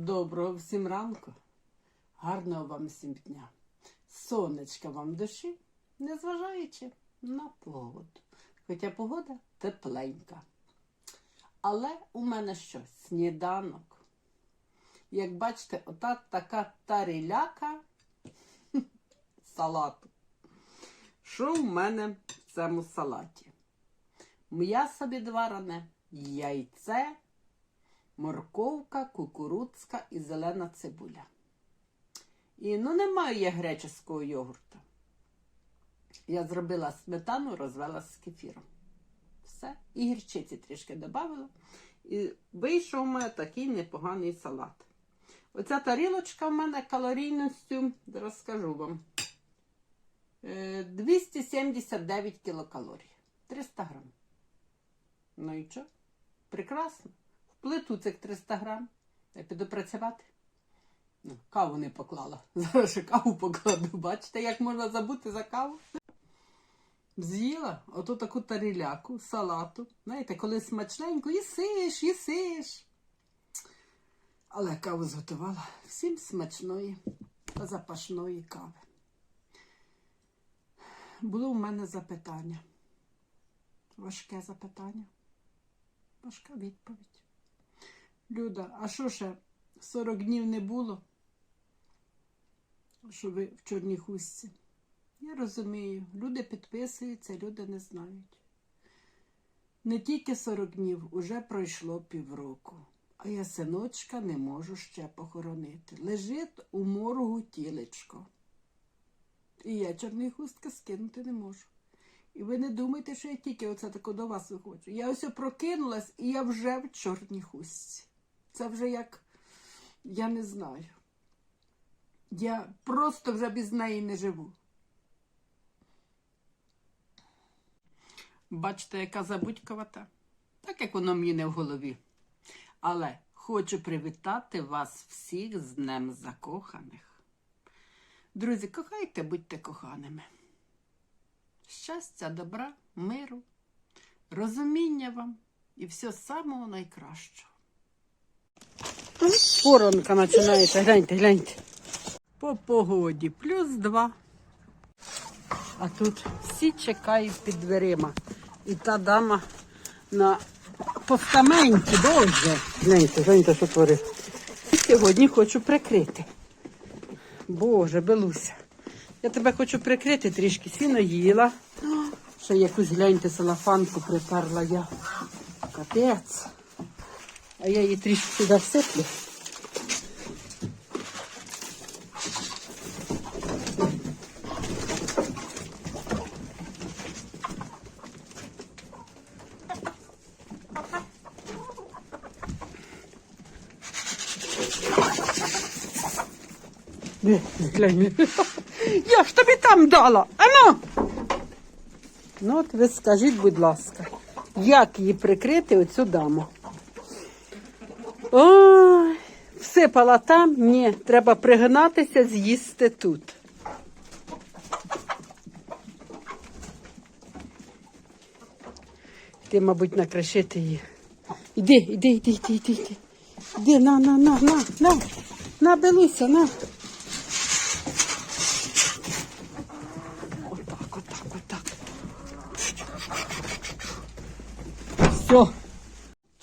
Доброго всім ранку, гарного вам всім дня. Сонечка вам душі, незважаючи на погоду. Хоча погода тепленька. Але у мене що? Сніданок. Як бачите, ота така таріляка салату. Що в мене в цьому салаті? М'ясо відварене, яйце, морковка, кукурудзка і зелена цибуля. І ну немає я греческого йогурту. Я зробила сметану, розвела з кефіром. Все. І гірчиці трішки додала. І вийшов у мене такий непоганий салат. Оця тарілочка в мене калорійністю, розкажу вам. е, 279 кілокалорій. 300 грам. Ну і що? Прекрасно. Плиту цих 300 грам. Я піду працювати. Ну, каву не поклала. Зараз ще каву покладу. Бачите, як можна забути за каву? З'їла оту таку таріляку, салату. Знаєте, коли смачненько, їсиш, їсиш. Але каву зготувала всім смачної та запашної кави. Було в мене запитання. Важке запитання. Важка відповідь. Люда, а що ще 40 днів не було? Що ви в чорній хустці? Я розумію, люди підписуються, люди не знають. Не тільки 40 днів, уже пройшло півроку, а я синочка не можу ще похоронити. Лежить у моргу тілечко. І я чорної хустки скинути не можу. І ви не думайте, що я тільки оце тако до вас виходжу. Я ось прокинулась і я вже в чорній хустці. Це вже як, я не знаю. Я просто вже без неї не живу. Бачите, яка забудьковата? Так як воно мені не в голові. Але хочу привітати вас всіх з Днем Закоханих. Друзі, кохайте, будьте коханими. Щастя, добра, миру, розуміння вам і все самого найкращого. Поронка починається, гляньте, гляньте. По погоді плюс два. А тут всі чекають під дверима. І та дама на постаменті, боже. Гляньте, гляньте, що творить. І сьогодні хочу прикрити. Боже, Белуся. Я тебе хочу прикрити трішки. Сіно їла. Ще якусь гляньте салафанку приперла я. Капець. А я її трішки сюди всиплю. Я ж тобі там дала. Ану. Ну, от ви скажіть, будь ласка, як її прикрити оцю даму? Ой, всипала там? Ні, треба пригнатися, з'їсти тут. Ти, мабуть, накришити її. Іди, іди, іди, іди, іди, іди. Іди, на, на, на, на, на. На, Белуся, на. Отак, отак, отак. Все.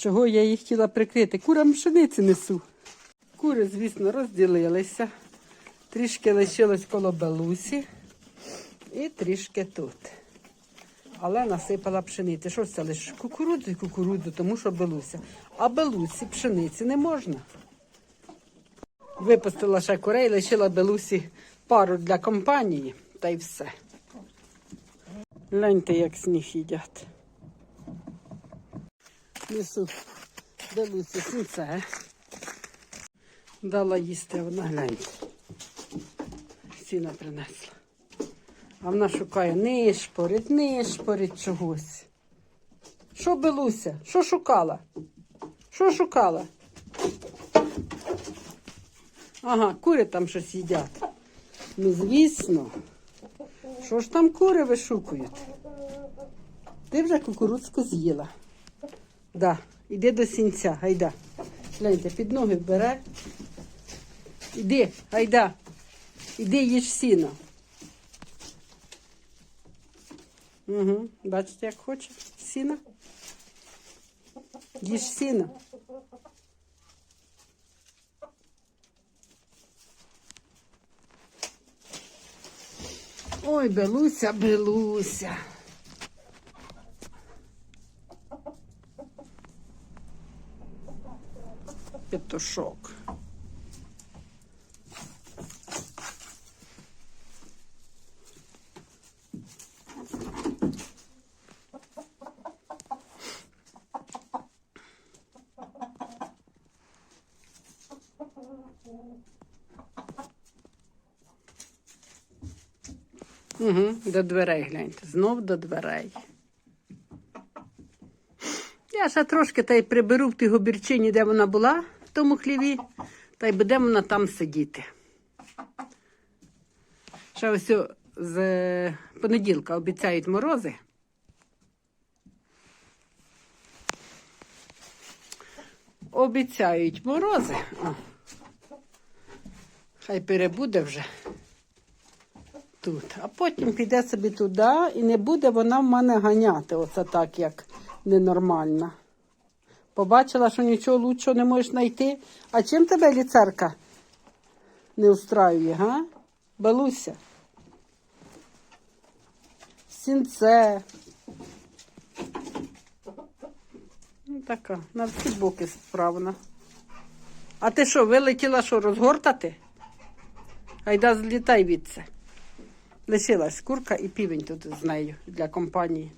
Чого я їх хотіла прикрити? Курам пшениці несу. Кури, звісно, розділилися. Трішки лишилось коло Белусі і трішки тут. Але насипала пшениці. Що це лише кукурудзу і кукурудзу, тому що Белуся. А Белусі пшениці не можна. Випустила ще курей, лишила Белусі пару для компанії, та й все. Гляньте, як сніг їдять. Несу Белусі сінце. Дала їсти, вона гляньте. Сіна принесла. А вона шукає нишпорить, нишпорить чогось. Що Белуся? Що шукала? Що шукала? Ага, кури там щось їдять. Ну, звісно. Що ж там кури вишукують? Ти вже кукурудзку з'їла. Да, іди до сінця, гайда. Гляньте, під ноги бере Іди, гайда. Іди їж сіно. Угу. Бачите, як хоче? Сіно? Їж сіно. Ой, Белуся, Белуся. Петушок. Угу, до дверей гляньте. Знов до дверей. Я ще трошки та й приберу в тій гобірчині, де вона була, тому хліві, та й буде вона там сидіти. Ще ось з е, понеділка обіцяють морози. Обіцяють морози. О. Хай перебуде вже тут. А потім піде собі туди і не буде вона в мене ганяти. Оце так, як ненормальна. Побачила, що нічого лучшого не можеш знайти. А чим тебе ліцерка не устраює, га? Балуся? Сінце. Ну, така, на всі боки справна. А ти що, вилетіла що, розгортати? Айда злітай від це. Лишилась курка і півень тут з нею для компанії.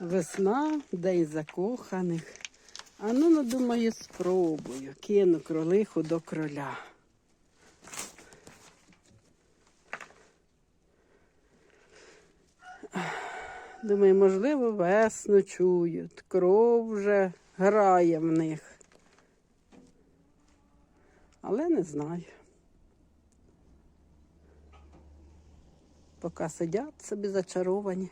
Весна, день закоханих. А ну, ну, думаю, спробую. Кину кролиху до кроля. Думаю, можливо, весну чують. Кров вже грає в них. Але не знаю. Поки сидять собі зачаровані.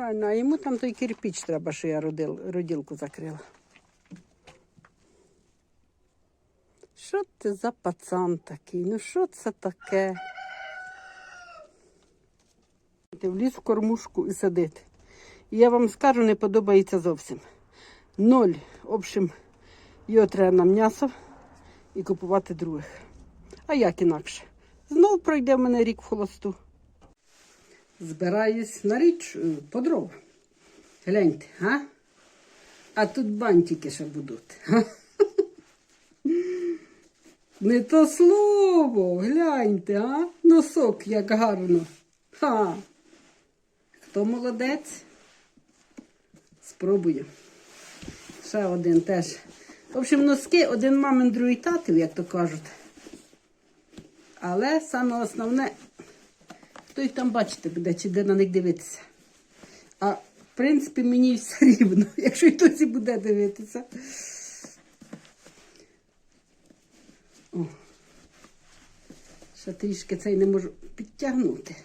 Правильно, а йому там той кирпіч треба, що я родил, роділку закрила. Що ти за пацан такий? Ну що це таке? Ти вліз в кормушку і сидити. І я вам скажу, не подобається зовсім. Ноль. В общем, його треба на м'ясо і купувати других. А як інакше? Знов пройде в мене рік в холосту. Збираюсь на річ е, по дрова. Гляньте, а? А тут бантики ще будуть. Не то слово, гляньте, а? Носок як гарно. Ха. Хто молодець? Спробую. Ще один теж. В общем, носки один мамин, другий татів, як то кажуть. Але саме основне, хто їх там бачити буде, чи де на них дивитися. А в принципі, мені все рівно, якщо й хтось буде дивитися. О. Ще трішки цей не можу підтягнути.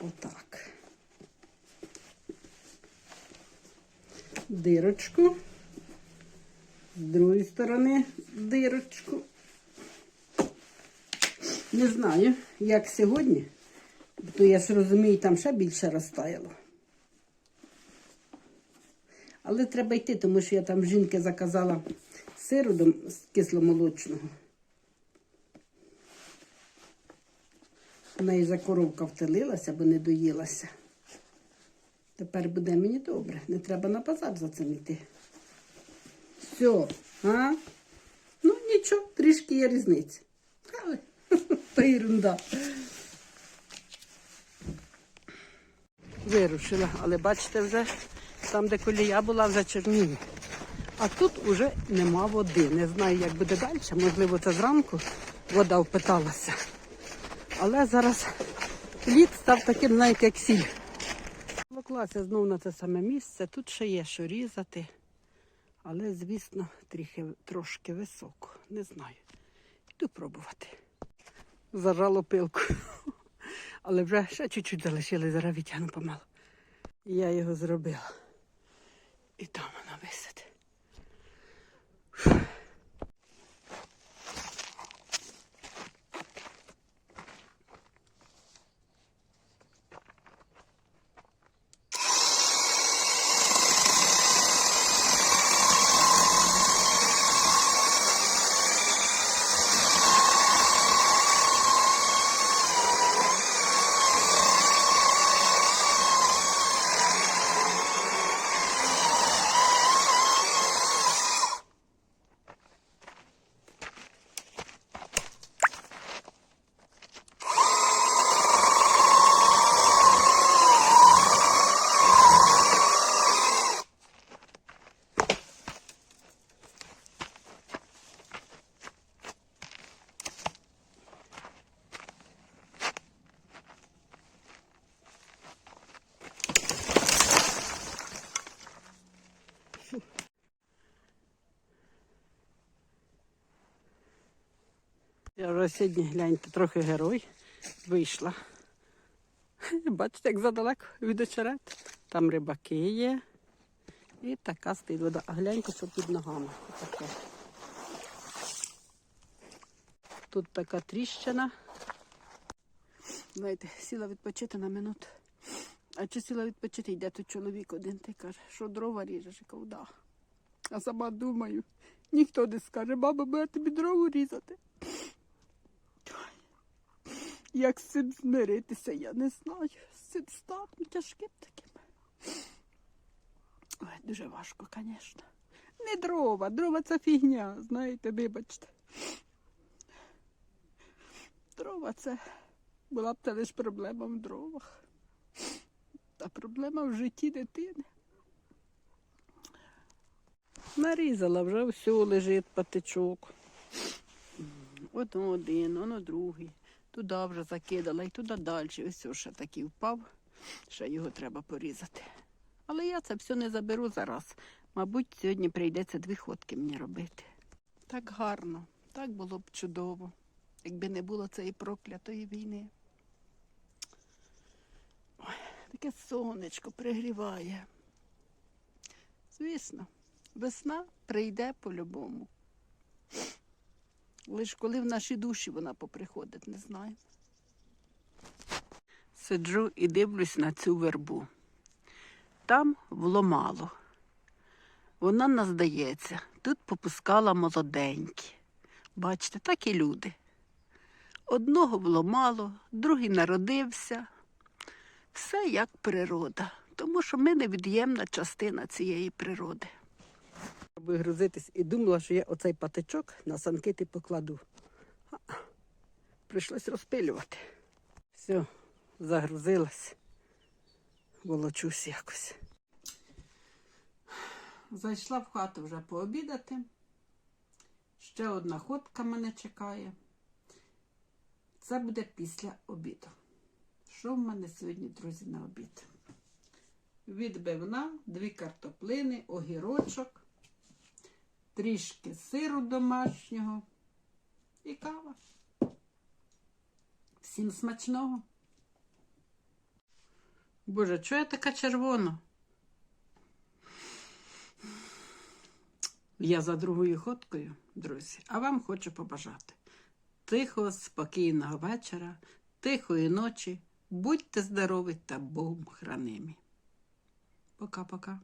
Отак. Дирочку. З другої сторони дирочку. Не знаю, як сьогодні, то я ж розумію, там ще більше розтаяло. Але треба йти, тому що я там жінки заказала сиру з кисломолочного. В неї за коровка втелилася, бо не доїлася. Тепер буде мені добре. Не треба на базар за цим йти. Все, а? Ну нічого, трішки є різниця. Але то ерунда. Вирушила, але бачите, вже там, де колія була, вже чорніє. А тут уже нема води. Не знаю, як буде далі. Можливо, це зранку вода впиталася. Але зараз лід став таким, знаєте, як сіль. Поклався знову на те саме місце. Тут ще є що різати. Але, звісно, трохи, трошки високо. Не знаю. Йду пробувати. зажало пилку. Але вже ще чуть-чуть залишили, зараз відтягну помалу. Я його зробила. І там вона висить. Я вже сьогодні, гляньте, трохи герой вийшла. Бачите, як задалеко від очерет. Там рибаки є. І така стоїть вода. А гляньте, що під ногами. Таке. Тут така тріщина. Знаєте, сіла відпочити на минуту. А чи сіла відпочити, йде тут чоловік один, ти каже, що дрова ріжеш, я кажу, да. А сама думаю, ніхто не скаже, баба, бо я тобі дрову різати. Як з цим змиритися, я не знаю. З цим станом тяжким таким. Ой, дуже важко, звісно. Не дрова, дрова це фігня, знаєте, вибачте. Дрова це була б це лише проблема в дровах. Та проблема в житті дитини. Нарізала, вже все лежить патичок. Одно один, воно другий. Туди вже закидала і туди далі. Ось ще такий впав. Ще його треба порізати. Але я це все не заберу зараз. Мабуть, сьогодні прийдеться дві ходки мені робити. Так гарно, так було б чудово, якби не було цієї проклятої війни. Ой, таке сонечко пригріває. Звісно, весна прийде по-любому. Лиш коли в наші душі вона поприходить, не знаю. Сиджу і дивлюсь на цю вербу. Там вломало. Вона нас здається, тут попускала молоденькі. Бачите, так і люди. Одного вломало, другий народився. Все як природа, тому що ми невід'ємна частина цієї природи. Вигрузитись і думала, що я оцей патичок на санкити покладу. А, Прийшлось розпилювати. Все, загрузилась. Волочусь якось. Зайшла в хату вже пообідати. Ще одна ходка мене чекає. Це буде після обіду. Що в мене сьогодні, друзі, на обід? Відбивна, дві картоплини, огірочок, трішки сиру домашнього і кава. Всім смачного. Боже, чого я така червона? Я за другою ходкою, друзі, а вам хочу побажати тихого, спокійного вечора, тихої ночі. Будьте здорові та Богом хранимі. Пока-пока.